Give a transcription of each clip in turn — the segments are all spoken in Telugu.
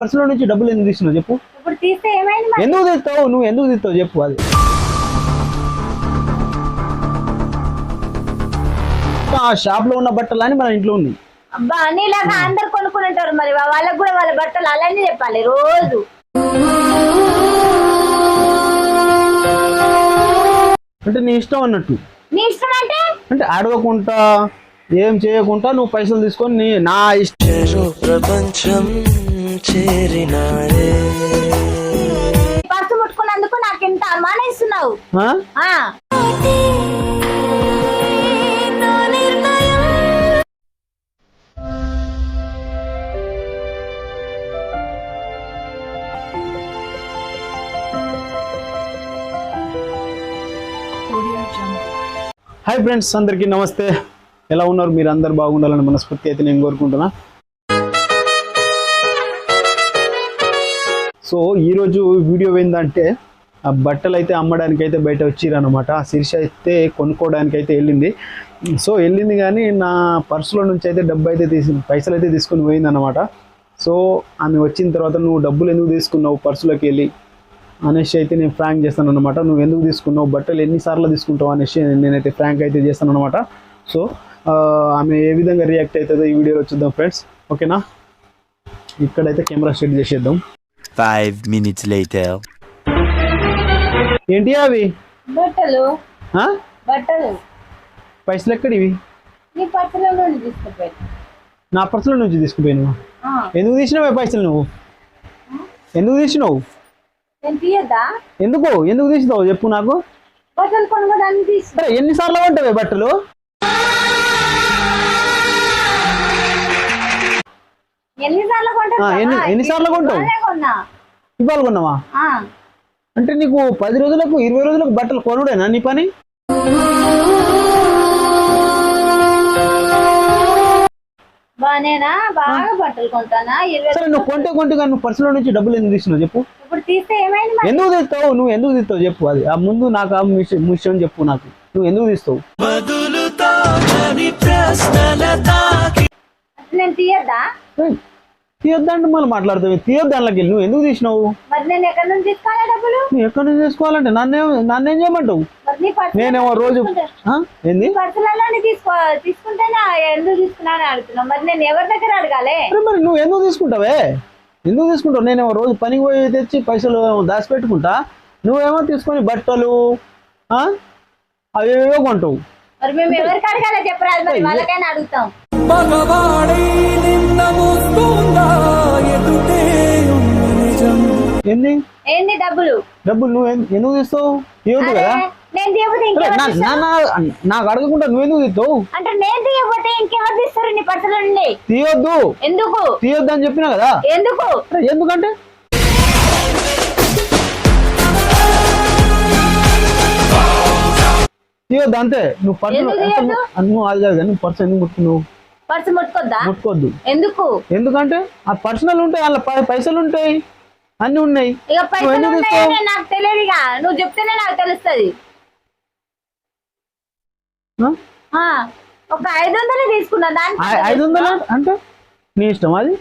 పర్సులో నుంచి డబ్బులు ఎందుకు తీసినావు చెప్పు. ఇప్పుడు తీస్తే ఏమైంది మరి? ఎందుకు తీస్తావు? నువ్వు ఎందుకు తీస్తావు చెప్పు అది. ఆ షాప్లో ఉన్న బట్టలు అని మన ఇంట్లో ఉంది అబ్బా నీలాగా అందరు కొనుక్కుని ఉంటారు మరి. వాళ్ళకి కూడా వాళ్ళ బట్టలు అలానే చెప్పాలి రోజు. అంటే నీ ఇష్టం అన్నట్టు. నీ ఇష్టం అంటే? అంటే అడగకుండా ఏం చేయకుండా నువ్వు పైసలు తీసుకొని నీ నా ఇష్టం ప్రపంచం. చేరినారే పర్సు ముట్టుకున్నందుకు నాకు ఇంత అనుమానిస్తున్నావు? ఆ? ఆ. హాయ్ ఫ్రెండ్స్ అందరికీ నమస్తే. ఎలా ఉన్నారు మీరు అందరు బాగుండాలని మనస్ఫూర్తి అయితే నేను కోరుకుంటున్నా. సో ఈరోజు వీడియో ఏంటంటే ఆ బట్టలు అయితే అమ్మడానికి అయితే బయట వచ్చిరనమాట శిరీష అయితే కొనుక్కోవడానికి అయితే వెళ్ళింది. సో వెళ్ళింది కానీ నా పర్సులో నుంచి అయితే డబ్బు అయితే తీసి పైసలు అయితే తీసుకుని పోయిందనమాట సో ఆమె వచ్చిన తర్వాత నువ్వు డబ్బులు ఎందుకు తీసుకున్నావు పర్సులోకి వెళ్ళి? అనేసి అయితే నేను ఫ్రాంక్ చేస్తాను అనమాట నువ్వు ఎందుకు తీసుకున్నావు? బట్టలు ఎన్నిసార్లు తీసుకుంటావు అనేసి నేనైతే ఫ్రాంక్ అయితే చేస్తాను అనమాట సో ఆమె ఏ విధంగా రియాక్ట్ అవుతుందో ఈ వీడియోలో చూద్దాం ఫ్రెండ్స్. ఓకేనా? ఇక్కడైతే కెమెరా సెట్ చేసేద్దాం. Five minutes later. ఏంటి అవి? బట్టలు. ఆ? బట్టలు. పైసలు ఎక్కడివి నీ పర్సులో నుండి తీసుకుపోయి నా పర్సులో నుంచి తీసుకుపోయినావు? ఎందుకు తీసినావే పైసలు నువ్వు? ఎందుకు తీసినావు? నేను తీయద్దా? ఎందుకు? ఎందుకు తీసినావు? చెప్పు నాకు. బట్టలు కొనుక్కోదాన్ని తీసి సరే ఎన్నిసార్లు కొంటావే బట్టలు? ఎన్నిసార్లు కొంటావు? ఇవాళే ఇవాళ కొన్నావా. అంటే నీకు పది రోజులకు ఇరవై రోజులకు బట్టలు కొనుడేనా నీ పని? బానేనా? బాగా బట్టలు కొంటానా? ఇరవై సరే నువ్వు కొంటే కొంటే నువ్వు పర్సులో నుంచి డబ్బులు ఎందుకు తీసినావు చెప్పు. ఇప్పుడు తీస్తే ఏమైంది మరి? ఎందుకు తీస్తావు? నువ్వు ఎందుకు తీస్తావు చెప్పు అది. ఆ ముందు నాకు ఆ విషయం చెప్పు నాకు. నువ్వు ఎందుకు తీస్తావు? నేను తీయద్దా? తీయొద్దంటే మళ్ళీ మాట్లాడతావు తీయొద్దు దాంట్లోకి వెళ్ళి. నువ్వు ఎందుకు తీసినావు? మరి నేను ఎక్కడి నుంచి తీసుకోవాలా డబ్బులు? నువ్వు ఎక్కడి నుంచి తీసుకోవాలంటే నన్నేం నన్నేం చేయమంటావు? నేనేమో రోజు? ఏంది? మరి నేను ఎవరి దగ్గర అడగాలి? అరే మరి నువ్వు ఎందుకు తీసుకుంటావే? ఎందుకు తీసుకుంటావు? నేనేమో రోజు పనికి పోయి తెచ్చి పైసలు దాచిపెట్టుకుంటా. నువ్వేమో తీసుకొని బట్టలు ఆ? అవి ఏవో కొంటావు. మరి ఏంది? ఏంది డబ్బులు? డబ్బులు నువ్వు ఎందుకు తీస్తావు? కదా. నేను నాకు అడగకుండా నువ్వు ఎందుకు తీస్తావు? అంటే నేను తీయకపోతే ఇంకెవరు తీస్తారు నీ పర్సుల నుండి? తీయొద్దు. ఎందుకు? తీయొద్దు అని చెప్పినా కదా. ఎందుకు? ఎందుకంటే? తీయొద్దు అంతే. నువ్వు పర్సు ఎందుకు ఎంత- తీయొద్దు? నువ్వు అది కాదు నువ్వు పర్సు ఎందుకు ముట్టుకున్నావు పర్సు ముట్టుకోద్దా? ముట్టుకోవద్దు ఎందుకు? ఎందుకంటే ఆ పర్సనల్ ఉంటాయి అలా పైసలు ఉంటాయి అన్ని ఉన్నాయి. ఇక పైసలు ఉన్నాయని? నాకు తెలియదు ఇక. నువ్వు చెప్తేనే నాకు తెలుస్తుంది? ఒక ఐదు వందలే తీసుకున్నా దానికి ఐ- ఐదు వందలు? అంటే నీ ఇష్టం అది?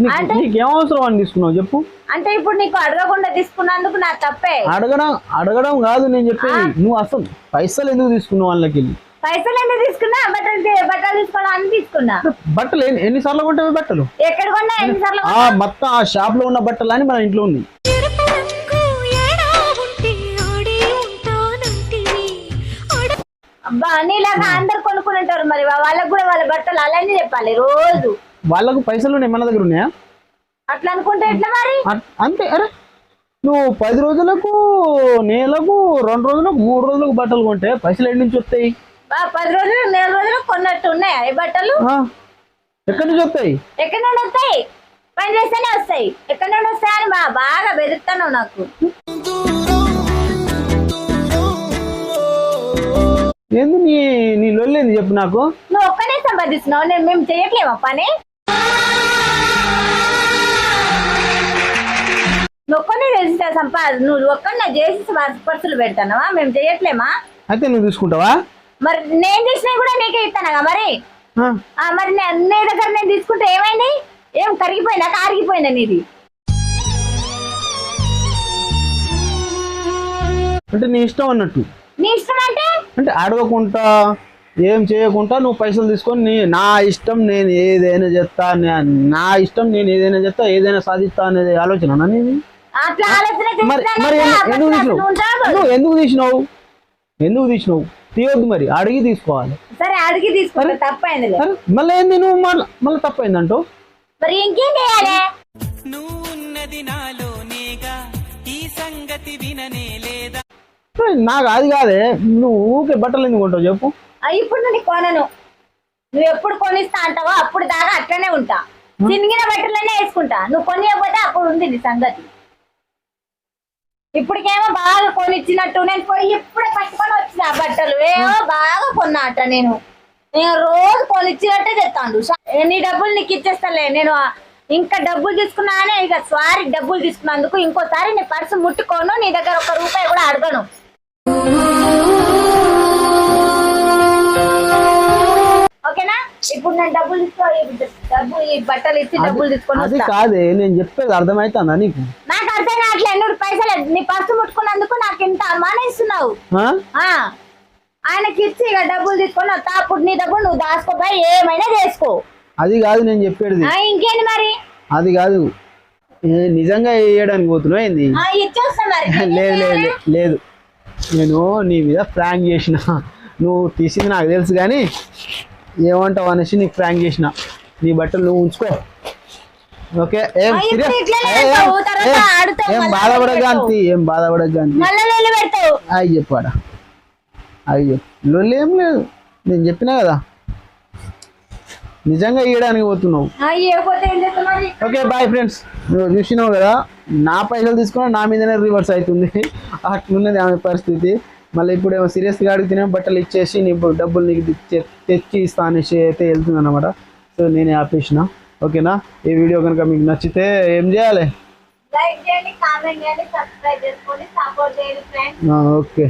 నీకు- అవసరం అని తీసుకున్నావు? చెప్పు. అంటే ఇప్పుడు నీకు అడగకుండా తీసుకున్నందుకు నా తప్పే. అడగడం అడగడం కాదు నేను చెప్పేది. నువ్వు అసలు పైసలు ఎందుకు తీసుకున్నావు వాళ్ళకి? వెళ్ళి పైసలు ఎందుకు తీసుకున్నా? తీ- బట్టలు తీసుకున్నా. బట్టలు ఎన్ని- ఎన్నిసార్లు కొంటావు బట్టలు? ఎక్కడ కొన్నా ఎన్నిసార్లు ఆ మొత్తం ఆ షాప్లో ఉన్న బట్టలు అని మన ఇంట్లో ఉంది. అబ్బా నీలాగా అందరు మరి. వాళ్ళకి కూడా వాళ్ళ బట్టలు అలానే చెప్పాలి రోజు. వాళ్ళకు పైసలు ఉన్నాయి మన దగ్గర ఉన్నాయా? అట్లా అనుకుంటే ఎట్లా మరి? అట్- అంతే అరే. నువ్వు పది రోజులకు నెలకు రెండు రోజులకు మూడు రోజులకు బట్టలు కొంటే పైసలు ఎక్కడి నుంచి వస్తాయి? పది రోజులు నెల రోజులు కొన్నట్టు ఉన్నాయా. ఈ బట్టలు? ఎక్కడి నుంచి వస్తాయి? ఎక్కడి నుండి వస్తాయి? పని చేస్తేనే వస్తాయి. ఎక్కడి నుండి వస్తాయని బా బాగా బెదురుతాను నాకు. ఏంది నీ నీ లొల్లేంది చెప్పు నాకు? నువ్వు ఒక్కనే సంపాదిస్తున్నావు. నేను మేము చేయట్లేమా పని? నువ్వు ఒక్కనే చేసి సంపాద నువ్వు ఒక్కనే చేసి పర్సులు పెడతానవా? మేము చేయట్లేమా? అయితే నువ్వు తీసుకుంటావా? మరి నేను చేసినవి కూడా నీకే ఇస్తానగా మరి? ఆ? మరి నే- నీ దగ్గర నేను తీసుకుంటే ఏమైంది? ఏం కరిగిపోయిందా? కారిగిపోయిందా నీది? అంటే నీ ఇష్టం అన్నట్టు. నీ ఇష్టం అంటే? అంటే అడగకుండా ఏం చేయకుండా నువ్వు పైసలు తీసుకొని నీ నా ఇష్టం నేను ఏదైనా చేస్తా నే- నా ఇష్టం నేను ఏదైనా చేస్తా ఏదైనా సాధిస్తా అనేది ఆలోచన నీది? అట్లా ఆలోచన మరి మరి ఎందు- ఎందుకు అబద్ధాలు తీసినావు? ఉంటావు. నువ్వు ఎందుకు తీసినావు? ఎందుకు తీసినావు? తీయొద్దు మరి అడిగి తీసుకోవాలి. సరే అడిగి తీసుకుంటా తప్పైందిలే సరే మళ్ళీ ఏంది నువ్వు మళ్ళీ మళ్ళీ తప్పైందంటూ మరి ఇంకేం చేయాలి? నువ్వు ఉన్నది నాలోనేగా ఈ సంగతి విననే లేదా? నాకు అది కాదే నువ్వు ఊకే బట్టలు ఎందుకు కొంటావు చెప్పు. ఆ, ఇప్పుడు నేను కొనను. నువ్వు ఎప్పుడు కొనిస్తా అంటావో అప్పుడు దాకా అట్లనే ఉంటా. చినిగిన బట్టలనే వేసుకుంటా. నువ్వు కొనియకపోతే అప్పుడు ఉంది నీ సంగతి. ఇప్పటికేమో బాగా కొనిచ్చినట్టు. నేను పోయి ఇప్పుడే పట్టుకొని వచ్చిన బట్టలు. ఏమో బాగా కొన్నా అట్ట నేను. నేను రోజు కొనిచ్చినట్టే చెప్తాను నీ డబ్బులు నీకు ఇచ్చేస్తాలే? నేను ఇంకా డబ్బులు తీసుకున్నానే ఇక సారీ డబ్బులు తీసుకున్నందుకు ఇంకోసారి నీ పర్సు ముట్టుకోను నీ దగ్గర ఒక రూపాయి కూడా అడగను. ఇప్పుడు నేను డబ్బులు తీసుకో డబ్బు ఈ బట్టలు ఇచ్చి డబ్బులు తీసుకొని అది వస్తా. కాదే నేను చెప్పేది అర్థమవుతుందా నీకు? నాకు అర్థం కావట్లేదు ఎన్నూరు పైసలు నీ పర్సు ముట్టుకున్నందుకు నాకు ఇంత అనుమానిస్తున్నావు. ఆ? ఆ. ఆయనకి ఇచ్చి ఇక డబ్బులు తీసుకొని వస్తా అప్పుడు నీ డబ్బులు నువ్వు దాచుకోపోయి ఏమైనా చేసుకో. అది కాదు నేను చెప్పేది. ఆ, ఇంకేంటి మరి? అది కాదు. ఏ, నిజంగా వేయడానికి పోతున్నావు ఏంది? ఆ, ఇచ్చేస్తా మరి. లేదు లేదు లేదు, లేదు. నేను నీ మీద ప్రాంక్ చేసిన. నువ్వు తీసింది నాకు తెలుసు కానీ ఏమంటావు అనేసి నీకు ప్రాంక్ చేసిన. నీ బట్టలు నువ్వు ఉంచుకో. ఓకే? ఏం ఏ, తర్వాత ఏం- ఆడుతావు, ఏం మళ్ళా బాధపడగా ఆడుతావు. అంతి ఏం బాధపడగా అంతి మళ్ళీ నీళ్ళు పెడతావు అవి చెప్పాడా? అవి చెప్పు. లొల్లి ఏం లేదు. నేను చెప్పినా కదా. నిజంగా ఇవ్వడానికి పోతున్నావు. ఓకే బాయ్ ఫ్రెండ్స్ నువ్వు చూసినావు కదా నా పైసలు తీసుకున్నా నా మీదనే రివర్స్ అవుతుంది. అట్లున్నది ఆమె పరిస్థితి. మళ్ళీ ఇప్పుడు ఏమో సీరియస్గా అడిగితేనే బట్టలు ఇచ్చేసి నీ డబ్బులు నీకు తెచ్చి ఇస్తా అనేసి అయితే వెళ్తుంది అనమాట సో నేనే ఆపేసిన. ఓకేనా? ఈ వీడియో కనుక మీకు నచ్చితే ఏం చేయాలి? లైక్ చేయండి కామెంట్ చేయండి సబ్స్క్రైబ్ చేసుకోండి సపోర్ట్ చేయండి ఫ్రెండ్స్ ఆ, ఓకే.